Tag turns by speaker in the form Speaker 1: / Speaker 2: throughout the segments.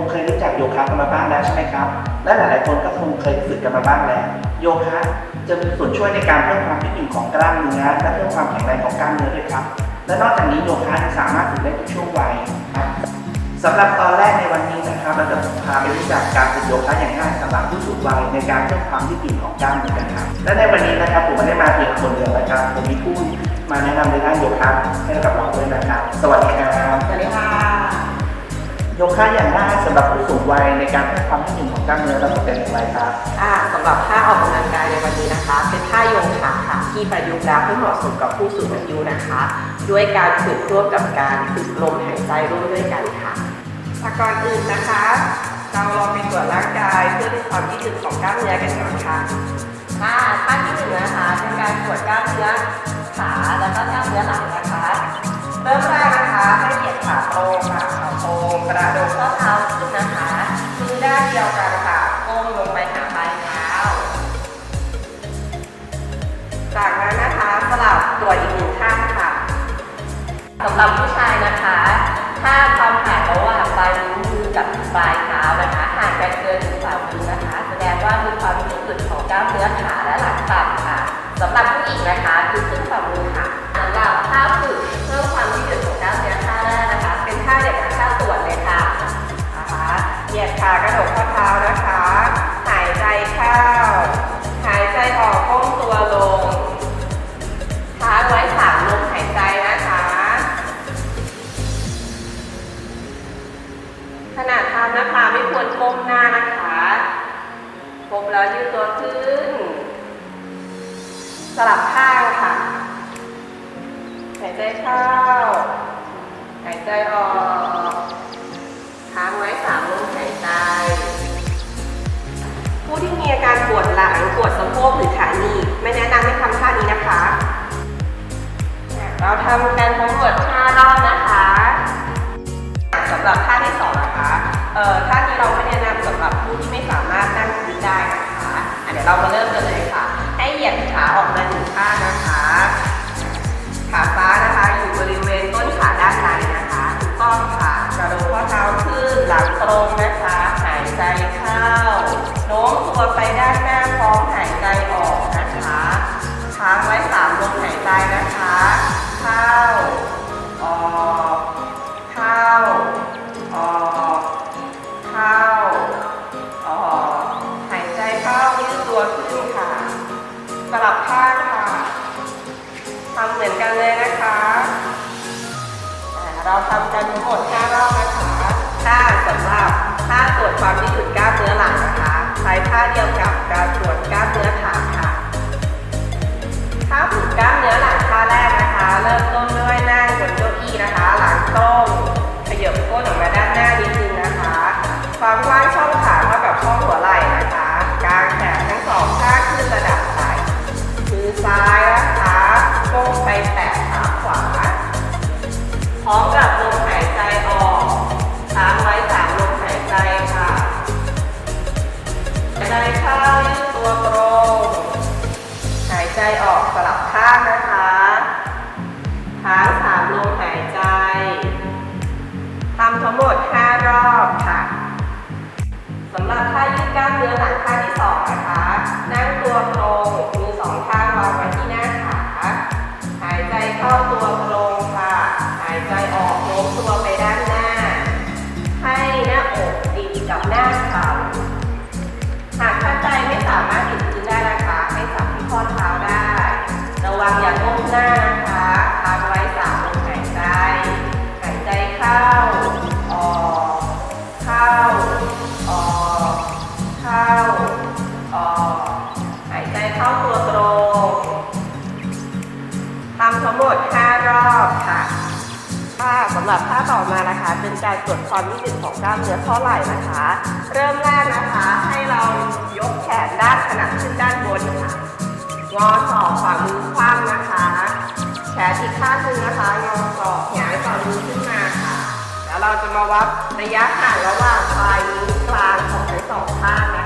Speaker 1: งเคยรู้จักโยคะกันมาบ้างแล้วใช่ไหมครับ และหลาย ๆ คนก็คงเคยฝึกกันมาบ้างแล้ว โยคะจะมีส่วนช่วยในการเพิ่มความยืดหยุ่นของกล้ามเนื้อและเพิ่มความแข็งแรงของกล้ามเนื้อด้วยครับ และนอกจากนี้โยคะยังสามารถฝึกได้ทุกช่วงวัยครับสำหรับตอนแรกในวันนี้นะครับเราจะพาไปรู้จักการฝึกโยคะอย่างง่ายสำหรับผู้สูงวัยในการเพิ่มความยืดหยุ่นของกล้ามเนื้อกันครับ และในวันนี้นะครับผมไม่ได้มาเพียงคนเดียวนะครับผมมีผู้มาแนะนำในด้านโยคะให้กับเราด้วยนะครับ สวัสดีครับ
Speaker 2: สวัสดีค่ะ
Speaker 1: โยคะอย่างง่ายสำหรับผู้สูงวัยในการเพิ่มความยืดหยุ่นของกล้ามเนื้อเราจะเป็นอย่างไรครับ
Speaker 2: อ่าสำหรับท่าออกกำลังกายในวันนี้นะคะ เป็นท่าโยคะค่ะที่ประยุกต์แล้วให้เหมาะสมกับผู้สูงอายุนะคะ ด้วยการฝึกร่วมกับการฝึกลมหายใจร่วมด้วยกันค่ะแต่ก่อนอื่นนะคะ เราลองไปตรวจร่างกายเพื่อดูความยืดหยุ่นของกล้ามเนื้อกันก่อนค่ะค่ะท่าที่หนึ่งนะคะเป็นการตรวจกล้ามเนื้อขาแล้วก็กล้ามเนื้อหลังนะคะ เริ่มแรกนะคะให้เหยียดขาตรงค่ะขาตรง กระโดดข้อเท้าขึ้นนะคะมือด้านเดียวกันค่ะก้มลงไปหาปลายเท้า จากนั้นนะคะสลับตัวอีกหนึ่งข้างค่ะสำหรับผู้ชายนะคะถ้าความห่างระหว่างปลายนิ้วมือกับปลายเท้านะคะห่างกันเกินถึงสามนิ้วนะคะ แสดงว่ามีความยืดหยุ่นของกล้ามเนื้อขาและหลังต่ำค่ะสำหรับผู้หญิงนะคะคือขึ้นฝ่ามือค่ะสำหรับท่าฝึกเพิ่มความยืดหยุ่นของกล้ามเนื้อำนะคะไม่ควรก้มหน้านะคะก้มแล้วยืดตัวขึ้น สลับข้างค่ะ หายใจเข้า หายใจออกค้างไว้สามลมหายใจผู้ที่มีอาการปวดหลังปวดสะโพกหรือขาหนีบไม่แนะนำให้ทำท่านี้นะคะ เราทำกันทั้งหมด5รอบนะคะ เอ่อท่านี้เราไม่แนะนำสำหรับผู้ที่ไม่สามารถนั่งพื้นได้นะคะอะเดี๋ยวเรามาเริ่มกันเลยค่ะ ให้เหยียดขาออกมาหนึ่งข้างนะคะ ขาซ้ายนะคะอยู่บริเวณต้นขาด้านในนะคะถูกต้องค่ะกระโดดข้อเท้าขึ้นหลังตรงนะคะ หายใจเข้าโน้มตัวไปด้านหน้าพร้อมหายใจออกนะคะค้างไว้สามลมหายใจนะคะ ทำเหมือนกันเลยนะคะเราทำกันทั้งหมด5รอบนะคะถ้าสำหรับท่าตรวจความยืดหยุ่นกล้ามเนื้อหลังนะคะใช้ท่าเดียวกับการตรวจกล้ามเนื้อขาค่ะท่าฝึกกล้ามเนื้อหลังท่าแรกนะคะ เริ่มต้นด้วยนั่งบนเก้าอี้นะคะ หลังตรงขยับก้นออกมาด้านหน้านิดนึงนะคะความกว้างช่องขาเท่ากับช่องหัวไหล่นะคะกางแขนทั้งสองข้างขึ้นระดับไหล่มือซ้าย แตะขาขวา พร้อมกับลมหายใจออกค้างไว้สามลมหายใจค่ะหายใจเข้ายืดตัวตรง หายใจออกสลับข้างนะคะค้างสามลมหายใจทำทั้งหมด5รอบค่ะสำหรับท่ายืดกล้ามเนื้อหลังท่าที่สองนะคะ นั่งตัวตรง เข้าตัวตรงทำทั้งหมด 5 รอบค่ะค่ะสำหรับท่าต่อมานะคะ เป็นการตรวจความยืดหยุ่นของกล้ามเนื้อข้อไหล่นะคะ เริ่มแรกนะคะ ให้เรายกแขนด้านขนาดขึ้นด้านบนค่ะงอศอกฝ่ามือคว่ำนะคะ แขนอีกข้างหนึงนะคะงอศอกหงายฝ่ามือขึ้นมาค่ะ แล้วเราจะมาวัดระยะห่างระหว่างปลายนิ้วกลางของทั้งสองข้างนะ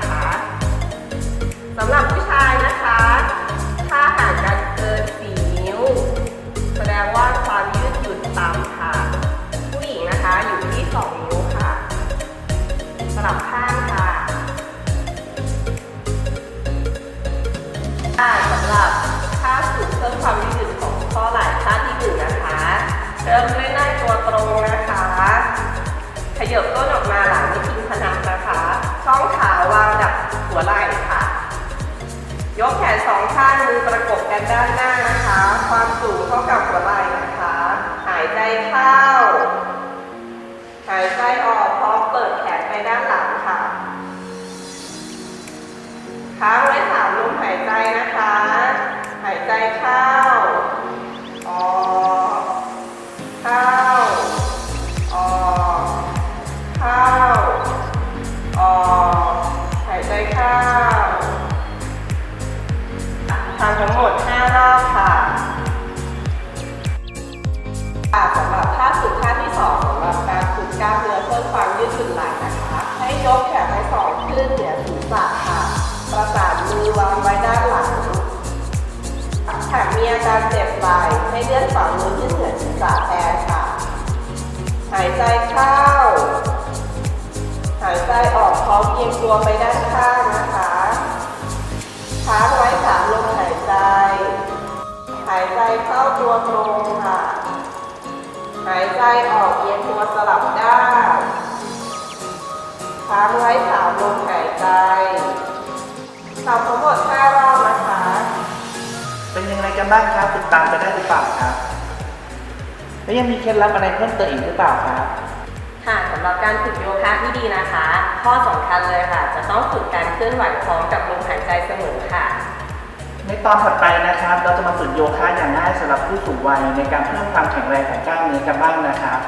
Speaker 2: คะ หรับค่าสูงเพิ่มความยืดหยุ่นของข้อไหล่ท่าที่หนึ่งนะคะ เริ่มด้วยนั่ตัวตรงนะคะ ขยับต้นออกมาหลังไม่ทิ้งพนักนะคะ ช่องขาวางดับหัวไหล่ค่ะ ยกแขนสองข้างมือประกบกันด้านหน้านะคะ ความสูงเท่ากับหัวไหล่นะคะ หายใจเข้า หายใจออกพร้อมเปิดแขนไปด้านหลังค่ะค้างไว้สามลมหายใจนะคะ นเหนือศีรษะค่ะ ประสานมือวางไว้ด้านหลังหากมีอาการเจ็บไหล่ให้เลื่อนฝ่ามือขึ้นเหนือศีรษะแทนค่ะ หายใจเข้า หายใจออกพร้อมเอียงตัวไปด้านข้างนะคะค้างไว้สามลมหายใจ หายใจเข้าตัวตรงค่ะ หายใจออกเอียงตัวสลับด้านค้างไว้สามลมหาย ทำทั้งหมดห้ารอบนะคะ
Speaker 1: เป็นยังไงกันบ้างครับ ติดตามไปได้หรือเปล่าครับ แล้วยังมีเคล็ดลับอะไรเพิ่มเติมอีกหรือเปล่าครับ
Speaker 2: ค่ะสำหรับการฝึกโยคะที่ดีนะคะ ข้อสำคัญเลยค่ะ จะต้องฝึกการเคลื่อนไหวพร้อมกับลมหายใจเสมอค่ะ
Speaker 1: ในตอนถัดไปนะครับ เราจะมาฝึกโยคะอย่างง่ายสำหรับผู้สูงวัยในการเพิ่มความแข็งแรงของกล้ามเนื้อกันบ้างนะครับ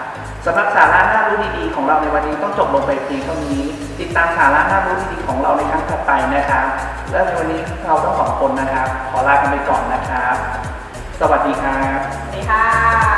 Speaker 1: สำหรับสาระน่ารู้ดีๆของเราในวันนี้ต้องจบลงไปเพียงเท่านี้ ติดตามสาระน่ารู้ดีๆของเราในครั้งถัดไปนะครับ และในวันนี้เราทั้งสองคนนะครับ ขอลากันไปก่อนนะครับ สวัสดีครับ
Speaker 2: สวัสดีค่ะ